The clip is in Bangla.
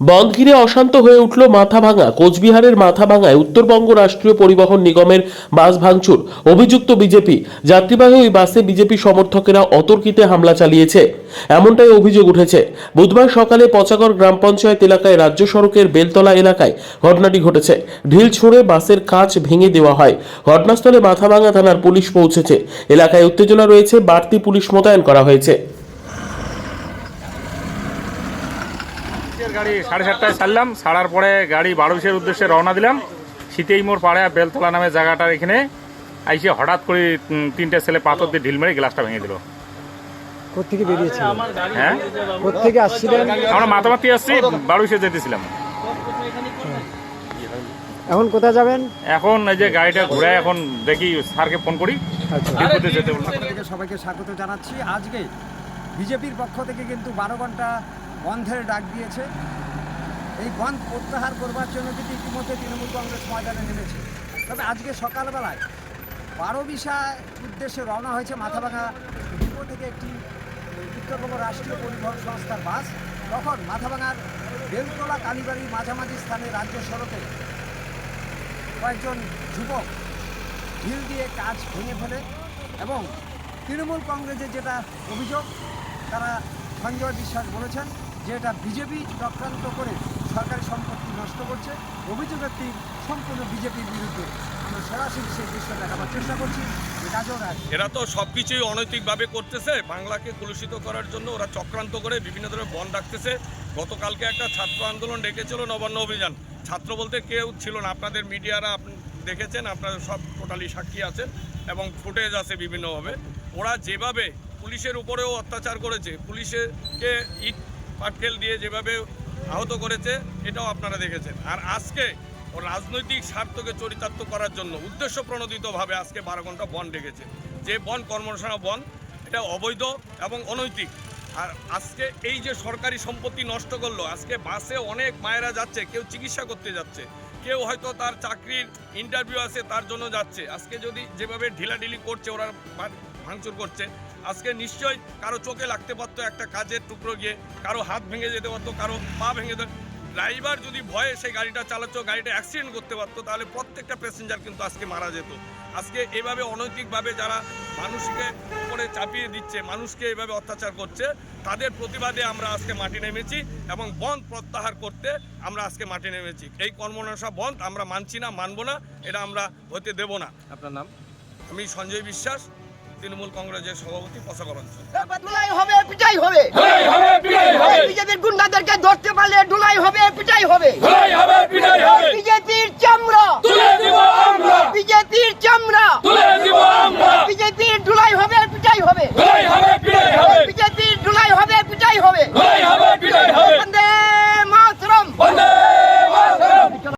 বন্ধ ঘিরে অশান্ত হয়ে উঠল মাথাভাঙা। কোচবিহারের মাথাভাঙায় উত্তরবঙ্গ রাষ্ট্রীয় পরিবহন নিগমের বাস ভাঙচুর, অভিযুক্ত বিজেপি। যাত্রীবাহী ওই বাসে বিজেপি সমর্থকেরা অতর্কিতে হামলা চালিয়েছে। এমনটাই অভিযোগ উঠেছে। বুধবার সকালে পচাগড় গ্রাম পঞ্চায়েত এলাকায় রাজ্য সড়কের বেলতলা এলাকায় ঘটনাটি ঘটেছে। ঢিল ছুঁড়ে বাসের কাঁচ ভেঙে দেওয়া হয়। ঘটনাস্থলে মাথাভাঙা থানার পুলিশ পৌঁছেছে। এলাকায় উত্তেজনা রয়েছে, বাড়তি পুলিশ মোতায়েন করা হয়েছে। গাড়ি সাড়ে সাতটায় ছাড়লাম ছাড়ার পরে গাড়ি বারোবিশের উদ্দেশ্যে রওনা দিলাম। শীতেই মোর পাড়ে বেলতলা নামে জায়গাটার এখানে আইসে হঠাৎ করে তিনটে ছেলে পাথর দিয়ে ঢিল মেরে গ্লাসটা ভেঙে দিল। কোথেকে বেরিয়েছিলেন? হ্যাঁ? কোথেকে আসছিলেন? আমরা মাতামাতি আসছি বারোবিশে যেতেছিলাম। এখন কোথায় যাবেন? এখন এই যে গাড়িটা ঘুরে এখন দেখি স্যারকে ফোন করি। আচ্ছা। যেতে সবাইকে স্বাগত জানাচ্ছি। আজকে বিজেপির পক্ষ থেকে কিন্তু বারো ঘণ্টা বন্ধের ডাক দিয়েছে। এই বন্ধ প্রত্যাহার করবার জন্য কিন্তু ইতিমধ্যে তৃণমূল কংগ্রেস ময়দানে নেমেছে, তবে আজকে সকালবেলায় বারো বিশা উদ্দেশ্যে রওনা হয়েছে মাথাভাঙা ডিপো থেকে একটি উত্তরবঙ্গ রাষ্ট্রীয় পরিবহন সংস্থার বাস। তখন মাথাভাঙার বেলতলা কালীবাড়ি মাঝামাঝি স্থানে রাজ্য সড়কে কয়েকজন যুবক ঢিল দিয়ে কাজ ভেঙে ফেলে এবং তৃণমূল কংগ্রেসের যেটা অভিযোগ, তারা সঞ্জয় বিশ্বাস বলেছেন যে এটা বিজেপি চক্রান্ত করে সরকারি সম্পত্তি নষ্ট করছে, অভিযোগের তীর সম্পূর্ণ বিজেপির বিরুদ্ধে। আমরা সরাসরি সেই দৃশ্য দেখাবার চেষ্টা করছি এরা তো সব কিছুই অনৈতিকভাবে করতেছে, বাংলাকে কলুষিত করার জন্য ওরা চক্রান্ত করে বিভিন্ন ধরনের বন রাখতেছে গতকালকে একটা ছাত্র আন্দোলন ডেকেছিল নবান্ন অভিযান। ছাত্র বলতে কেউ ছিল না, আপনাদের মিডিয়ারা দেখেছেন, আপনারা সব টোটালি সাক্ষী আছেন এবং ফুটেজ আছে বিভিন্নভাবে। ওরা যেভাবে পুলিশের উপরেও অত্যাচার করেছে পুলিশকে ইট পাটকেল দিয়ে যেভাবে আহত করেছে, এটাও আপনারা দেখেছেন। আর আজকে ও রাজনৈতিক স্বার্থকে চরিতার্থ করার জন্য উদ্দেশ্য প্রণোদিতভাবে আজকে বারো ঘণ্টা বন ডেকেছে। যে বন কর্মশালা বন, এটা অবৈধ এবং অনৈতিক। আর আজকে এই যে সরকারি সম্পত্তি নষ্ট করল, আজকে বাসে অনেক মায়েরা যাচ্ছে, কেউ চিকিৎসা করতে যাচ্ছে, কেউ হয়তো তার চাকরির ইন্টারভিউ আছে, তার জন্য যাচ্ছে। আজকে যদি যেভাবে ঢিলাঢিলি করছে, ওরা ভাঙচুর করছে আজকে নিশ্চয়ই কারও চোখে লাগতে পারতো একটা কাজের টুকরো গিয়ে কারও হাত ভেঙে যেতে পারতো কারও পা ভেঙে যেতে ড্রাইভার যদি ভয়ে সেই গাড়িটা চালাচ্ছ গাড়িটা অ্যাক্সিডেন্ট করতে পারতো তাহলে প্রত্যেকটা প্যাসেঞ্জার কিন্তু আজকে মারা যেত। আজকে এভাবে অনৈতিকভাবে যারা মানুষকে উপরে চাপিয়ে দিচ্ছে মানুষকে এভাবে অত্যাচার করছে তাদের প্রতিবাদে আমরা আজকে মাটি নেমেছি এবং বন্ধ প্রত্যাহার করতে আমরা আজকে মাটি নেমেছি। এই কর্মনাশা বন্ধ আমরা মানছি না মানবো না এটা আমরা হতে দেব না। আপনার নাম? আমি সঞ্জয় বিশ্বাস তৃণমূল কংগ্রেসের সভাপতি পশাগর অঞ্চল। ডুলাই হবে পিটাই হবে। বিজেপির গুন্ডাদেরকে ধরতে পারলে ডুলাই হবে পিটাই হবে।